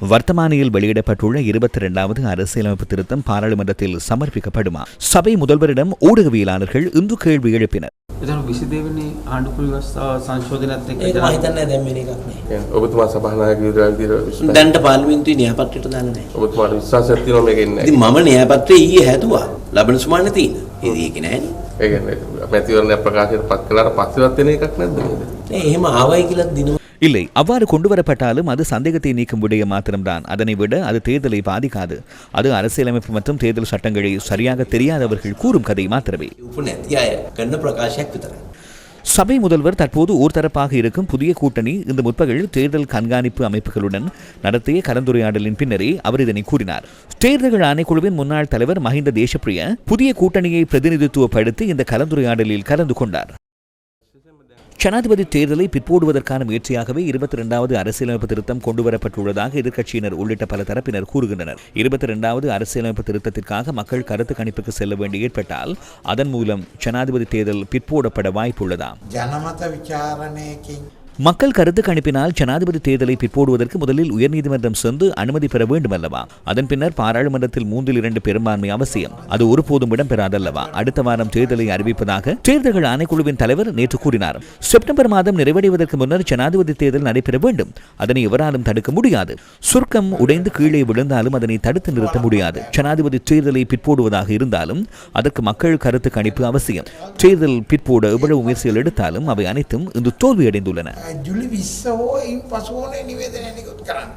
வர்த்தமானியில் வெளியிடப்பட்டுள்ள இருபத்தி இரண்டாவது அரசியலமைப்பு திருத்தம் பாராளுமன்றத்தில் சமர்ப்பிக்கப்படுமா? சபை முதல்வரிடம் ஊடகவியலாளர்கள் இன்று கேள்வி எழுப்பினர். දැන්ට පාලිමින්තු නයාපත්‍රයට දාලන මම නයාපත්‍රය ඊ හැතුවා ලබන සුමාන තියන. ඒදක නෑ. ඒ මැතිවරණ ප්‍රකාශයට පත් කලාට පස්සවත්වන එකක් නැද එහෙම ආවයි කියලත් දිනව இல்லை அவ்வாறு கொண்டு வரப்பட்டாலும் அது சந்தேகத்தை நீக்கும் விடயம் மாத்திரம்தான். அதனை விட அது தேர்தலை பாதிக்காது. அது அரசியலமைப்பு மற்றும் தேர்தல் சட்டங்களை சரியாக தெரியாதவர்கள் கூறும் கதை மாத்திரமே. சபை முதல்வர் தற்போது ஒருதரப்பாக இருக்கும் புதிய கூட்டணி இந்த முற்பகல் தேர்தல் கண்காணிப்பு அமைப்புகளுடன் நடத்திய கலந்துரையாடலின் பின்னரே அவர் இதனை கூறினார். தேர்தல்கள் ஆணைக்குழுவின் முன்னாள் தலைவர் மஹிந்த தேசப்பிரிய புதிய கூட்டணியை பிரதிநிதித்துவப்படுத்தி இந்த கலந்துரையாடலில் கலந்து கொண்டார். ஜனாதிபதி தேர்தலை பிற்போடுவதற்கான முயற்சியாகவே இருபத்தி இரண்டாவது அரசியலமைப்பு திருத்தம் கொண்டுவரப்பட்டுள்ளதாக எதிர்க்கட்சியினர் உள்ளிட்ட பல தரப்பினர் கூறுகின்றனர். இருபத்தி இரண்டாவது அரசியலமைப்பு திருத்தத்திற்காக மக்கள் கருத்து கணிப்புக்கு செல்ல வேண்டி ஏற்பட்டால் அதன் மூலம் ஜனாதிபதி தேர்தல் பிற்போடப்பட வாய்ப்புள்ளதாம். மக்கள் கருத்து கணிப்பினால் ஜனாதிபதி தேர்தலை பிற்போடுவதற்கு முதலில் உயர்நீதிமன்றம் சென்று அனுமதி பெற வேண்டும் அல்லவா அதன் பின்னர் பாராளுமன்றத்தில் மூன்றில் இரண்டு பெரும்பான்மை அவசியம். அது ஒருபோதும் இடம்பெறாதல்லவா அடுத்த வாரம் தேர்தலை அறிவிப்பதாக தேர்தல்கள் ஆணைக்குழுவின் தலைவர் நேற்று கூறினார். செப்டம்பர் மாதம் நிறைவடைவதற்கு முன்னர் ஜனாதிபதி தேர்தல் நடைபெற வேண்டும். அதனை எவராலும் தடுக்க முடியாது. சுருக்கம் உடைந்து கீழே விழுந்தாலும் அதனை தடுத்து நிறுத்த முடியாது. ஜனாதிபதி தேர்தலை பிற்போடுவதாக இருந்தாலும் அதற்கு மக்கள் கருத்து கணிப்பு அவசியம். தேர்தல் பிற்போட எவ்வளவு முயற்சிகள் எடுத்தாலும் அவை அனைத்தும் இன்று தோல்வியடைந்துள்ளன. ජුලි විස්ස හෝ ඉන් පසුවන නිවේදනය නිකුත් කරන්න.